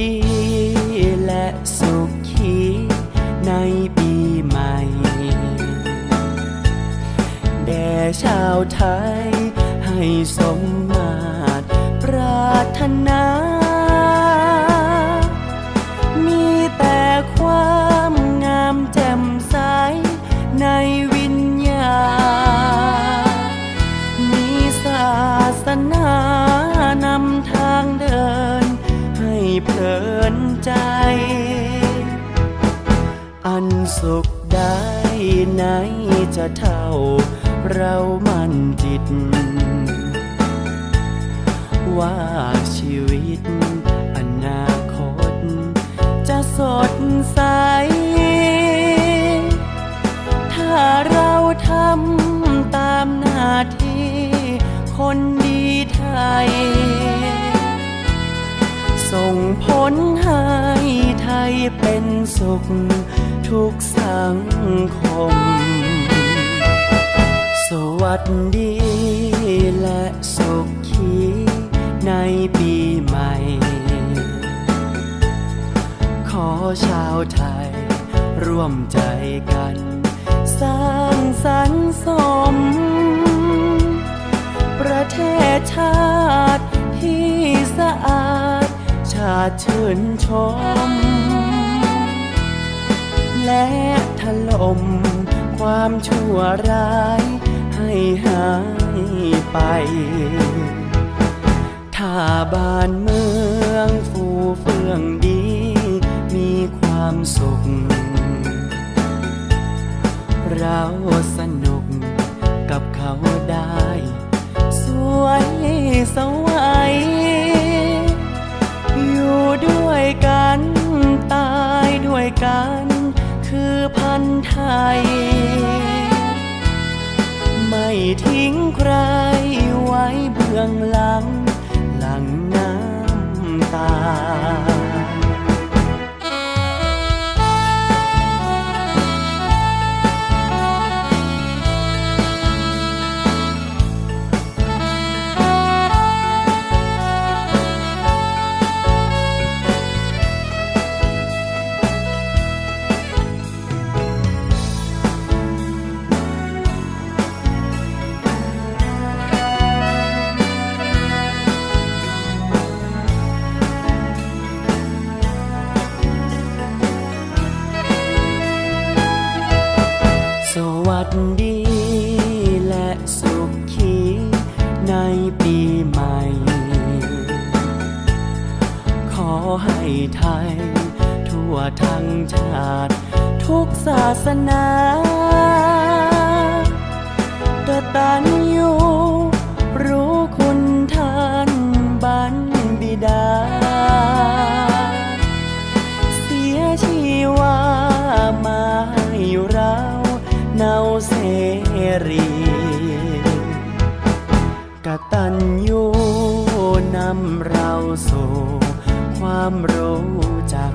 ดีและสุขีในปีใหม่ แด่ชาวไทยให้สมมาตรปรารถนา เพลินใจ อันสุขได้ไหนจะเท่าเรามันจิต ว่าชีวิต อนาคต จะสดใส ถ้าเราทำตามหน้าที่คนดีไทย งผลให้ไทยเป็นสุขทุกสังคม สวัสดีและสุขีในปีใหม่ ขอชาวไทยร่วมใจกัน สร้างสรรค์สม ประเทศชาติที่สะอาดาติชื่นชม และถล่มความชั่วร้ายให้หายไป ถ้าบ้านเมืองฟูเฟื่องดี มีความสุข เราสนุกกับเขาได้ สวยสวัย ทิ้งใครไว้เบื้องหลัง หลังน้ำตา ดดีและสุขีในปีใหม่ ขอให้ไทย ทั่วทั้งชาติ ทุกศาสนา กตัญญูนำเราสู่ความรู้จัก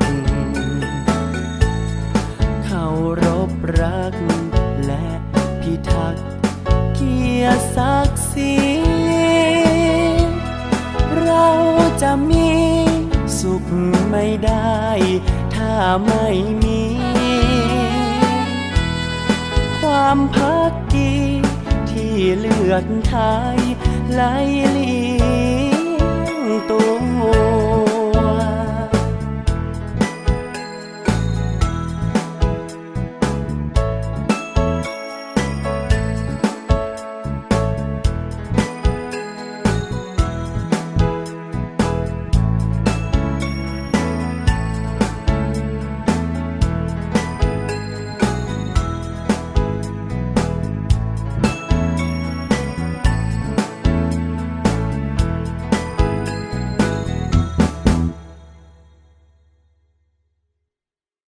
เคารพรักและพิทักษ์เกียรติศักดิ์ศรีเราจะมีสุขไม่ได้ ถ้าไม่มี ความพัก เลือดไทยไหลเลี้ยงตัว